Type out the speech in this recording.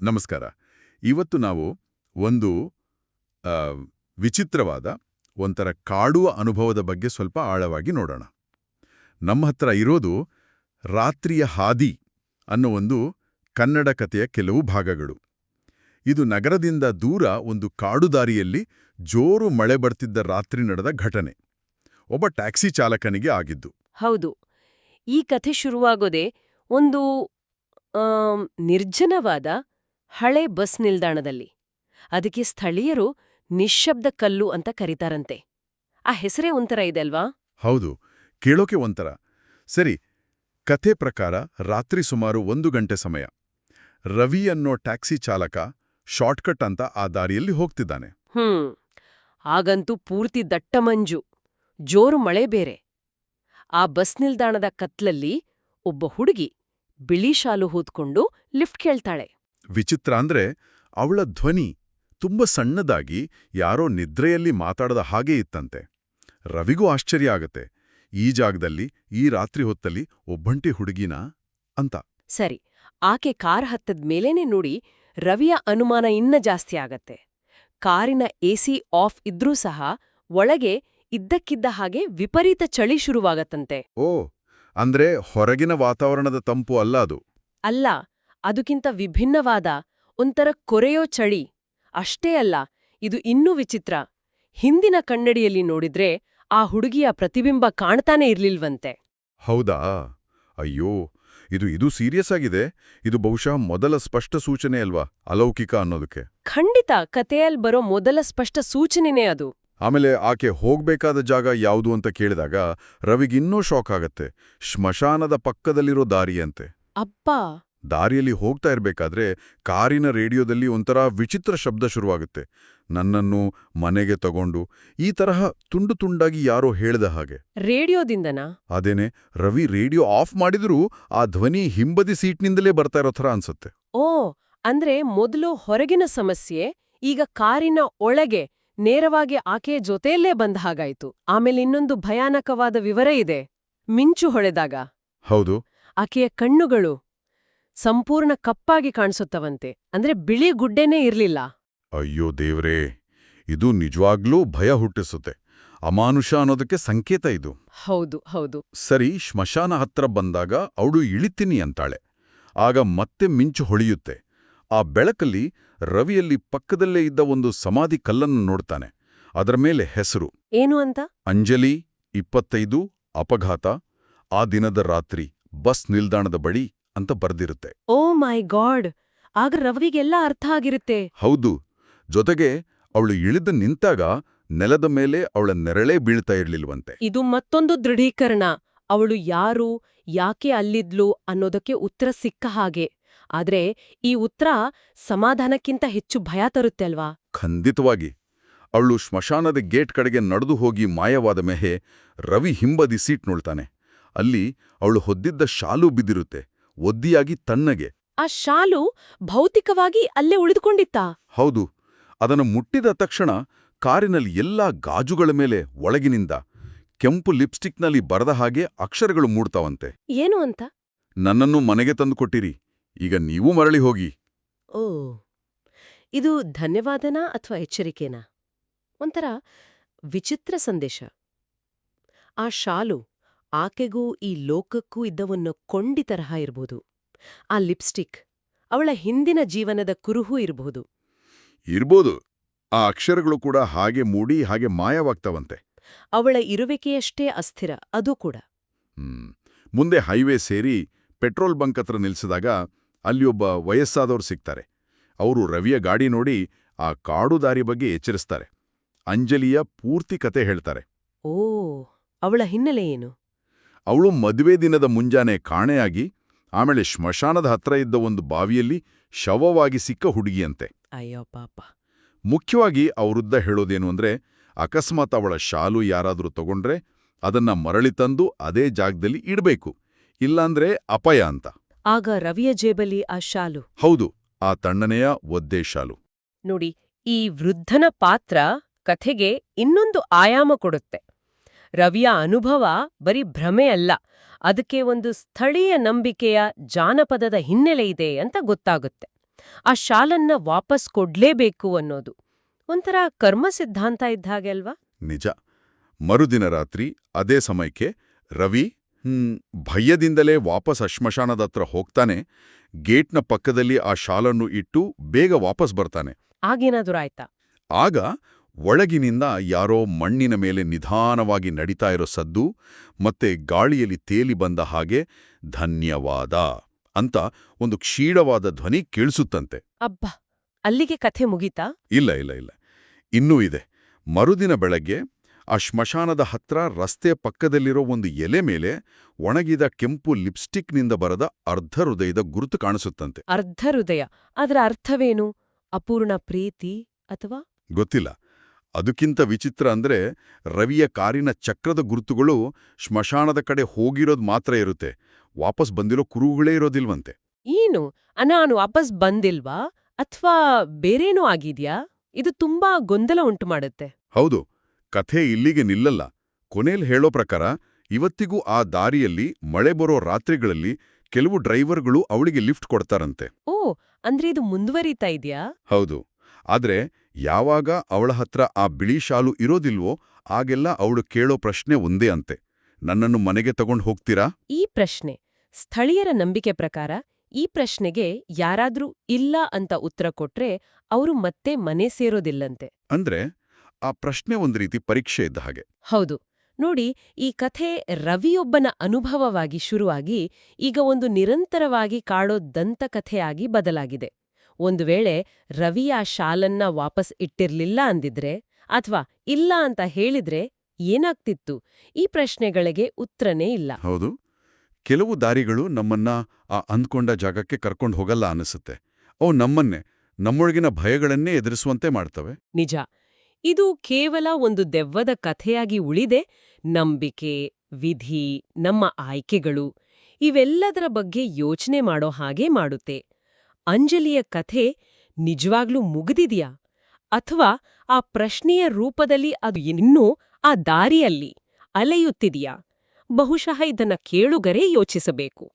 ನಮಸ್ಕಾರ. ಇವತ್ತು ನಾವು ಒಂದು ವಿಚಿತ್ರವಾದ, ಒಂಥರ ಕಾಡುವ ಅನುಭವದ ಬಗ್ಗೆ ಸ್ವಲ್ಪ ಆಳವಾಗಿ ನೋಡೋಣ. ನಮ್ಮ ಹತ್ರ ಇರೋದು ರಾತ್ರಿಯ ಹಾದಿ ಅನ್ನೋ ಒಂದು ಕನ್ನಡ ಕಥೆಯ ಕೆಲವು ಭಾಗಗಳು. ಇದು ನಗರದಿಂದ ದೂರ ಒಂದು ಕಾಡು ದಾರಿಯಲ್ಲಿ ಜೋರು ಮಳೆ ಬರ್ತಿದ್ದ ರಾತ್ರಿ ನಡೆದ ಘಟನೆ. ಒಬ್ಬ ಟ್ಯಾಕ್ಸಿ ಚಾಲಕನಿಗೆ ಆಗಿದ್ದು. ಹೌದು. ಈ ಕಥೆ ಶುರುವಾಗೋದೇ ಒಂದು ನಿರ್ಜನವಾದ ಹಳೆ ಬಸ್ ನಿಲ್ದಾಣದಲ್ಲಿ. ಅದಕ್ಕೆ ಸ್ಥಳೀಯರು ನಿಶ್ಶಬ್ದ ಕಲ್ಲು ಅಂತ ಕರೀತಾರಂತೆ. ಆ ಹೆಸರೇ ಒಂಥರ ಇದೆ ಅಲ್ವಾ? ಹೌದು ಕೇಳೋಕೆ ಒಂಥರ. ಸರಿ ಕಥೆ ಪ್ರಕಾರ ರಾತ್ರಿ ಸುಮಾರು ಒಂದು ಗಂಟೆ ಸಮಯ. ರವಿ ಅನ್ನೋ ಟ್ಯಾಕ್ಸಿ ಚಾಲಕ ಶಾರ್ಟ್ಕಟ್ ಅಂತ ಆ ದಾರಿಯಲ್ಲಿ ಹೋಗ್ತಿದ್ದಾನೆ. ಹ್ಮ್ ಆಗಂತೂ ಪೂರ್ತಿ ದಟ್ಟ ಮಂಜು ಜೋರು ಮಳೆ ಬೇರೆ. ಆ ಬಸ್ ನಿಲ್ದಾಣದ ಕತ್ಲಲ್ಲಿ ಒಬ್ಬ ಹುಡುಗಿ ಬಿಳಿ ಶಾಲು ಹೂತ್ಕೊಂಡು ಲಿಫ್ಟ್ ಕೇಳ್ತಾಳೆ. ವಿಚಿತ್ರ ಅಂದ್ರೆ ಅವಳ ಧ್ವನಿ ತುಂಬ ಸಣ್ಣದಾಗಿ ಯಾರೋ ನಿದ್ರೆಯಲ್ಲಿ ಮಾತಾಡದ ಹಾಗೆ ಇತ್ತಂತೆ. ರವಿಗೂ ಆಶ್ಚರ್ಯ ಆಗತ್ತೆ ಈ ಜಾಗದಲ್ಲಿ ಈ ರಾತ್ರಿ ಹೊತ್ತಲ್ಲಿ ಒಬ್ಬಂಟಿ ಹುಡುಗಿನ ಅಂತ. ಸರಿ ಆಕೆ ಕಾರ್ ಹತ್ತದ ಮೇಲೇನೆ ನೋಡಿ ರವಿಯ ಅನುಮಾನ ಇನ್ನ ಜಾಸ್ತಿ ಆಗತ್ತೆ. ಕಾರಿನ ಎಸಿ ಆಫ್ ಇದ್ರೂ ಸಹ ಒಳಗೆ ಇದ್ದಕ್ಕಿದ್ದ ಹಾಗೆ ವಿಪರೀತ ಚಳಿ ಶುರುವಾಗತ್ತಂತೆ. ಓ ಅಂದ್ರೆ ಹೊರಗಿನ ವಾತಾವರಣದ ತಂಪು ಅಲ್ಲ ಅದು? ಅಲ್ಲ ಅದಕ್ಕಿಂತ ವಿಭಿನ್ನವಾದ ಒಂಥರ ಕೊರೆಯೋ ಚಳಿ. ಅಷ್ಟೇ ಅಲ್ಲ ಇದು ಇನ್ನೂ ವಿಚಿತ್ರ. ಹಿಂದಿನ ಕನ್ನಡಿಯಲ್ಲಿ ನೋಡಿದ್ರೆ ಆ ಹುಡುಗಿಯ ಪ್ರತಿಬಿಂಬ ಕಾಣ್ತಾನೆ ಇರ್ಲಿಲ್ವಂತೆ. ಹೌದಾ? ಅಯ್ಯೋ ಇದು ಇದು ಸೀರಿಯಸ್ ಆಗಿದೆ. ಇದು ಬಹುಶಃ ಮೊದಲ ಸ್ಪಷ್ಟ ಸೂಚನೆ ಅಲ್ವಾ ಅಲೌಕಿಕ ಅನ್ನೋದಕ್ಕೆ? ಖಂಡಿತ ಕಥೆಯಲ್ಲಿ ಬರೋ ಮೊದಲ ಸ್ಪಷ್ಟ ಸೂಚನೆನೇ ಅದು. ಆಮೇಲೆ ಆಕೆ ಹೋಗ್ಬೇಕಾದ ಜಾಗ ಯಾವುದು ಅಂತ ಕೇಳಿದಾಗ ರವಿಗಿನ್ನೂ ಶಾಕ್ ಆಗತ್ತೆ. ಶ್ಮಶಾನದ ಪಕ್ಕದಲ್ಲಿರೋ ದಾರಿಯಂತೆ. ಅಪ್ಪ ದಾರಿಯಲ್ಲಿ ಹೋಗ್ತಾ ಇರಬೇಕಾದ್ರೆ ಕಾರಿನ ರೇಡಿಯೋದಲ್ಲಿ ಒಂಥರ ವಿಚಿತ್ರ ಶಬ್ದ ಶುರುವಾಗುತ್ತೆ. ನನ್ನನ್ನು ಮನೆಗೆ ತಗೊಂಡು ಈ ತರಹ ತುಂಡು ತುಂಡಾಗಿ ಯಾರೋ ಹೇಳ್ದ ಹಾಗೆ. ರೇಡಿಯೋದಿಂದನಾ? ಅದೇನೆ ರವಿ ರೇಡಿಯೋ ಆಫ್ ಮಾಡಿದ್ರೂ ಆ ಧ್ವನಿ ಹಿಂಬದಿ ಸೀಟ್ನಿಂದಲೇ ಬರ್ತಾ ಇರೋ ಥರ ಅನ್ಸುತ್ತೆ. ಓ ಅಂದ್ರೆ ಮೊದಲು ಹೊರಗಿನ ಸಮಸ್ಯೆ ಈಗ ಕಾರಿನ ಒಳಗೆ ನೇರವಾಗಿ ಆಕೆಯ ಜೊತೆಯಲ್ಲೇ ಬಂದ ಹಾಗಾಯ್ತು. ಆಮೇಲೆ ಇನ್ನೊಂದು ಭಯಾನಕವಾದ ವಿವರ ಇದೆ. ಮಿಂಚು ಹೊಳೆದಾಗ. ಹೌದು. ಆಕೆಯ ಕಣ್ಣುಗಳು. ಸಂಪೂರ್ಣ ಕಪ್ಪಾಗಿ ಕಾಣಿಸುತ್ತವಂತೆ. ಅಂದ್ರೆ ಬಿಳಿ ಗುಡ್ಡೆನೇ ಇರಲಿಲ್ಲ. ಅಯ್ಯೋ ದೇವ್ರೇ ಇದು ನಿಜವಾಗ್ಲೂ ಭಯ ಹುಟ್ಟಿಸುತ್ತೆ. ಅಮಾನುಷ ಅನ್ನೋದಕ್ಕೆ ಸಂಕೇತ ಇದು. ಹೌದು ಹೌದು. ಸರಿ ಶ್ಮಶಾನ ಹತ್ರ ಬಂದಾಗ ಅವಳು ಇಳಿತೀನಿ ಅಂತಾಳೆ. ಆಗ ಮತ್ತೆ ಮಿಂಚು ಹೊಳೆಯುತ್ತೆ. ಆ ಬೆಳಕಲ್ಲಿ ರವಿಯಲ್ಲಿ ಪಕ್ಕದಲ್ಲೇ ಇದ್ದ ಒಂದು ಸಮಾಧಿ ಕಲ್ಲನ್ನು ನೋಡ್ತಾನೆ. ಅದರ ಮೇಲೆ ಹೆಸರು. ಏನು ಅಂತ? ಅಂಜಲಿ ಇಪ್ಪತ್ತೈದು ಅಪಘಾತ ಆ ದಿನದ ರಾತ್ರಿ ಬಸ್ ನಿಲ್ದಾಣದ ಬಳಿ ಅಂತ ಬರ್ದಿರುತ್ತೆ. ಓ ಮೈ ಗಾಡ್! ಆಗ ರವಿಗೆಲ್ಲ ಅರ್ಥ ಆಗಿರುತ್ತೆ. ಹೌದು. ಜೊತೆಗೆ ಅವಳು ಇಳಿದು ನಿಂತಾಗ ನೆಲದ ಮೇಲೆ ಅವಳ ನೆರಳೇ ಬೀಳ್ತಾ ಇರ್ಲಿಲ್ವಂತೆ. ಇದು ಮತ್ತೊಂದು ದೃಢೀಕರಣ. ಅವಳು ಯಾರು ಯಾಕೆ ಅಲ್ಲಿದ್ಲು ಅನ್ನೋದಕ್ಕೆ ಉತ್ತರ ಸಿಕ್ಕ ಹಾಗೆ. ಆದ್ರೆ ಈ ಉತ್ತರ ಸಮಾಧಾನಕ್ಕಿಂತ ಹೆಚ್ಚು ಭಯ ತರುತ್ತೆ ಅಲ್ವಾ? ಖಂಡಿತವಾಗಿ. ಅವಳು ಸ್ಮಶಾನದ ಗೇಟ್ ಕಡೆಗೆ ನಡೆದು ಹೋಗಿ ಮಾಯವಾದ ಮೆಹೆ ರವಿ ಹಿಂಬದಿ ಸೀಟ್ ನೋಳ್ತಾನೆ ಅಲ್ಲಿ ಅವಳು ಹೊದ್ದಿದ್ದ ಶಾಲು ಬಿದ್ದಿರುತ್ತೆ. ಒದ್ದಿಯಾಗಿ ತಣ್ಣಗೆ ಆ ಶಾಲು ಭೌತಿಕವಾಗಿ ಅಲ್ಲೇ ಉಳಿದುಕೊಂಡಿತ್ತಾ? ಹೌದು ಅದನ್ನು ಮುಟ್ಟಿದ ತಕ್ಷಣ ಕಾರಿನಲ್ಲಿ ಎಲ್ಲಾ ಗಾಜುಗಳ ಮೇಲೆ ಒಳಗಿನಿಂದ ಕೆಂಪು ಲಿಪ್ಸ್ಟಿಕ್ನಲ್ಲಿ ಬರದ ಹಾಗೆ ಅಕ್ಷರಗಳು ಮೂಡ್ತಾವಂತೆ. ಏನು ಅಂತ? ನನ್ನನ್ನು ಮನೆಗೆ ತಂದುಕೊಟ್ಟಿರಿ ಈಗ ನೀವೂ ಮರಳಿ ಹೋಗಿ. ಓ ಇದು ಧನ್ಯವಾದನಾ ಅಥವಾ ಎಚ್ಚರಿಕೆನಾ? ಒಂಥರ ವಿಚಿತ್ರ ಸಂದೇಶ. ಆ ಶಾಲು ಆಕೆಗೂ ಈ ಲೋಕಕ್ಕೂ ಇದ್ದವನ್ನು ಕೊಂಡಿ ತರಹ ಇರ್ಬೋದು. ಆ ಲಿಪ್ಸ್ಟಿಕ್ ಅವಳ ಹಿಂದಿನ ಜೀವನದ ಕುರುಹು ಇರಬಹುದು ಇರ್ಬೋದು. ಆ ಅಕ್ಷರಗಳು ಕೂಡ ಹಾಗೆ ಮೂಡಿ ಹಾಗೆ ಮಾಯವಾಗ್ತವಂತೆ. ಅವಳ ಇರುವಿಕೆಯಷ್ಟೇ ಅಸ್ಥಿರ ಅದು ಕೂಡ. ಮುಂದೆ ಹೈವೇ ಸೇರಿ ಪೆಟ್ರೋಲ್ ಬಂಕ್ ಹತ್ರ ನಿಲ್ಸಿದಾಗ ಅಲ್ಲಿ ಒಬ್ಬ ವಯಸ್ಸಾದವ್ರು ಸಿಗ್ತಾರೆ. ಅವರು ರವಿಯ ಗಾಡಿ ನೋಡಿ ಆ ಕಾಡು ದಾರಿ ಬಗ್ಗೆ ಎಚ್ಚರಿಸ್ತಾರೆ. ಅಂಜಲಿಯ ಪೂರ್ತಿ ಕತೆ ಹೇಳ್ತಾರೆ. ಓ ಅವಳ ಹಿನ್ನೆಲೆ ಏನು? ಅವಳು ಮದುವೆ ದಿನದ ಮುಂಜಾನೆ ಕಾಣೆಯಾಗಿ ಆಮೇಲೆ ಶ್ಮಶಾನದ ಹತ್ರ ಇದ್ದ ಒಂದು ಬಾವಿಯಲ್ಲಿ ಶವವಾಗಿ ಸಿಕ್ಕ ಹುಡುಗಿಯಂತೆ. ಅಯ್ಯೋ ಪಾಪ. ಮುಖ್ಯವಾಗಿ ಅವರುದ್ದ ಹೇಳೋದೇನು ಅಂದ್ರೆ ಅಕಸ್ಮಾತ್ ಅವಳ ಶಾಲು ಯಾರಾದರೂ ತಗೊಂಡ್ರೆ ಅದನ್ನ ಮರಳಿ ತಂದು ಅದೇ ಜಾಗದಲ್ಲಿ ಇಡಬೇಕು ಇಲ್ಲಾಂದ್ರೆ ಅಪಾಯ ಅಂತ. ಆಗ ರವಿಯ ಜೇಬಲಿ ಆ ಶಾಲು. ಹೌದು ಆ ತಣ್ಣನೆಯ ಒದ್ದೆ ಶಾಲು. ನೋಡಿ ಈ ವೃದ್ಧನ ಪಾತ್ರ ಕಥೆಗೆ ಇನ್ನೊಂದು ಆಯಾಮ ಕೊಡುತ್ತೆ. ರವಿಯ ಅನುಭವ ಬರೀ ಭ್ರಮೆ ಅಲ್ಲ ಅದಕ್ಕೆ ಒಂದು ಸ್ಥಳೀಯ ನಂಬಿಕೆಯ ಜಾನಪದದ ಹಿನ್ನೆಲೆ ಇದೆ ಅಂತ ಗೊತ್ತಾಗುತ್ತೆ. ಆ ಶಾಲನ್ನ ವಾಪಸ್ ಕೊಡ್ಲೇಬೇಕು ಅನ್ನೋದು ಒಂಥರ ಕರ್ಮ ಸಿದ್ಧಾಂತ ಇದ್ದ ಹಾಗೆ ಅಲ್ವಾ? ನಿಜ. ಮರುದಿನ ರಾತ್ರಿ ಅದೇ ಸಮಯಕ್ಕೆ ರವಿ ಹ್ಮ್, ಭಯದಿಂದಲೇ ವಾಪಸ್ ಅಶ್ಮಶಾನದತ್ರ ಹೋಗ್ತಾನೆ ಗೇಟ್ನ ಪಕ್ಕದಲ್ಲಿ ಆ ಶಾಲನ್ನು ಇಟ್ಟು ಬೇಗ ವಾಪಸ್ ಬರ್ತಾನೆ. ಆಗೇನಾದ್ರೂ ಆಯ್ತಾ? ಆಗ ಒಳಗಿನಿಂದ ಯಾರೋ ಮಣ್ಣಿನ ಮೇಲೆ ನಿಧಾನವಾಗಿ ನಡೀತಾ ಇರೋ ಸದ್ದು ಮತ್ತೆ ಗಾಳಿಯಲ್ಲಿ ತೇಲಿ ಬಂದ ಹಾಗೆ ಧನ್ಯವಾದ ಅಂತ ಒಂದು ಕ್ಷೀಣವಾದ ಧ್ವನಿ ಕೇಳಿಸುತ್ತಂತೆ. ಅಬ್ಬ ಅಲ್ಲಿಗೆ ಕಥೆ ಮುಗೀತಾ? ಇಲ್ಲ ಇಲ್ಲ ಇಲ್ಲ. ಇನ್ನೂ ಇದೆ. ಮರುದಿನ ಬೆಳಗ್ಗೆ ಆ ಶ್ಮಶಾನದ ಹತ್ರ ರಸ್ತೆ ಪಕ್ಕದಲ್ಲಿರೋ ಒಂದು ಎಲೆ ಮೇಲೆ ಒಣಗಿದ ಕೆಂಪು ಲಿಪ್ಸ್ಟಿಕ್ನಿಂದ ಬರದ ಅರ್ಧ ಹೃದಯದ ಗುರುತು ಕಾಣಿಸುತ್ತಂತೆ. ಅರ್ಧ ಹೃದಯ. ಅದರ ಅರ್ಥವೇನು? ಅಪೂರ್ಣ ಪ್ರೀತಿ ಅಥವಾ? ಗೊತ್ತಿಲ್ಲ. ಅದಕ್ಕಿಂತ ವಿಚಿತ್ರ ಅಂದ್ರೆ ರವಿಯ ಕಾರಿನ ಚಕ್ರದ ಗುರುತುಗಳು ಶ್ಮಶಾನದ ಕಡೆ ಹೋಗಿರೋದು ಮಾತ್ರ ಇರುತ್ತೆ. ವಾಪಸ್ ಬಂದಿರೋ ಕುರುಗಳೇ ಇರೋದಿಲ್ವಂತೆ. ಏನು? ಅನಾನು ವಾಪಸ್ ಬಂದಿಲ್ವಾ? ಅಥವಾ ಬೇರೇನೂ ಆಗಿದ್ಯಾ? ಇದು ತುಂಬಾ ಗೊಂದಲ ಉಂಟು ಮಾಡುತ್ತೆ. ಹೌದು ಕಥೆ ಇಲ್ಲಿಗೆ ನಿಲ್ಲಲ್ಲ. ಕೊನೇಲ್ ಹೇಳೋ ಪ್ರಕಾರ ಇವತ್ತಿಗೂ ಆ ದಾರಿಯಲ್ಲಿ ಮಳೆ ಬರೋ ರಾತ್ರಿಗಳಲ್ಲಿ ಕೆಲವು ಡ್ರೈವರ್ಗಳು ಅವಳಿಗೆ ಲಿಫ್ಟ್ ಕೊಡ್ತಾರಂತೆ. ಓ ಅಂದ್ರೆ ಇದು ಮುಂದುವರಿತಾ ಇದೆಯಾ? ಹೌದು ಆದ್ರೆ ಯಾವಾಗ ಅವಳ ಹತ್ರ ಆ ಬಿಳಿ ಶಾಲು ಇರೋದಿಲ್ವೋ ಆಗೆಲ್ಲ ಅವಳು ಕೇಳೋ ಪ್ರಶ್ನೆ ಒಂದೇ ಅಂತೆ. ನನ್ನನ್ನು ಮನೆಗೆ ತಗೊಂಡು ಹೋಗ್ತೀರಾ? ಈ ಪ್ರಶ್ನೆ ಸ್ಥಳೀಯರ ನಂಬಿಕೆ ಪ್ರಕಾರ ಈ ಪ್ರಶ್ನೆಗೆ ಯಾರಾದ್ರೂ ಇಲ್ಲ ಅಂತ ಉತ್ತರ ಕೊಟ್ರೆ ಅವರು ಮತ್ತೆ ಮನೆ ಸೇರೋದಿಲ್ಲಂತೆ. ಅಂದ್ರೆ ಆ ಪ್ರಶ್ನೆ ಒಂದು ರೀತಿ ಪರೀಕ್ಷೆ ಇದ್ದ ಹಾಗೆ. ಹೌದು. ನೋಡಿ ಈ ಕಥೆ ರವಿಯೊಬ್ಬನ ಅನುಭವವಾಗಿ ಶುರುವಾಗಿ ಈಗ ಒಂದು ನಿರಂತರವಾಗಿ ಕಾಡೋ ದಂತಕಥೆಯಾಗಿ ಬದಲಾಗಿದೆ. ಒಂದು ವೇಳೆ ರವಿ ಆ ಶಾಲನ್ನ ವಾಪಸ್ ಇಟ್ಟಿರ್ಲಿಲ್ಲ ಅಂದಿದ್ರೆ ಅಥವಾ ಇಲ್ಲ ಅಂತ ಹೇಳಿದ್ರೆ ಏನಾಗ್ತಿತ್ತು? ಈ ಪ್ರಶ್ನೆಗಳಿಗೆ ಉತ್ತರನೇ ಇಲ್ಲ. ಹೌದು. ಕೆಲವು ದಾರಿಗಳು ನಮ್ಮನ್ನ ಆ ಅಂದ್ಕೊಂಡ ಜಾಗಕ್ಕೆ ಕರ್ಕೊಂಡು ಹೋಗಲ್ಲ ಅನಿಸುತ್ತೆ. ಅವು ನಮ್ಮನ್ನೇ ನಮ್ಮೊಳಗಿನ ಭಯಗಳನ್ನೇ ಎದುರಿಸುವಂತೆ ಮಾಡ್ತವೆ. ನಿಜ. ಇದು ಕೇವಲ ಒಂದು ದೆವ್ವದ ಕಥೆಯಾಗಿ ಉಳಿದೆ. ನಂಬಿಕೆ ವಿಧಿ ನಮ್ಮ ಆಯ್ಕೆಗಳು ಇವೆಲ್ಲದರ ಬಗ್ಗೆ ಯೋಚನೆ ಮಾಡೋ ಹಾಗೆ ಮಾಡುತ್ತೆ. ಅಂಜಲಿಯ ಕಥೆ ನಿಜವಾಗ್ಲೂ ಮುಗಿದಿದೆಯಾ? ಅಥವಾ ಆ ಪ್ರಶ್ನೆಯ ರೂಪದಲ್ಲಿ ಅದು ಇನ್ನೂ ಆ ದಾರಿಯಲ್ಲಿ ಅಲೆಯುತ್ತಿದೆಯಾ? ಬಹುಶಃ ಇದನ್ನ ಕೇಳುಗರೇ ಯೋಚಿಸಬೇಕು.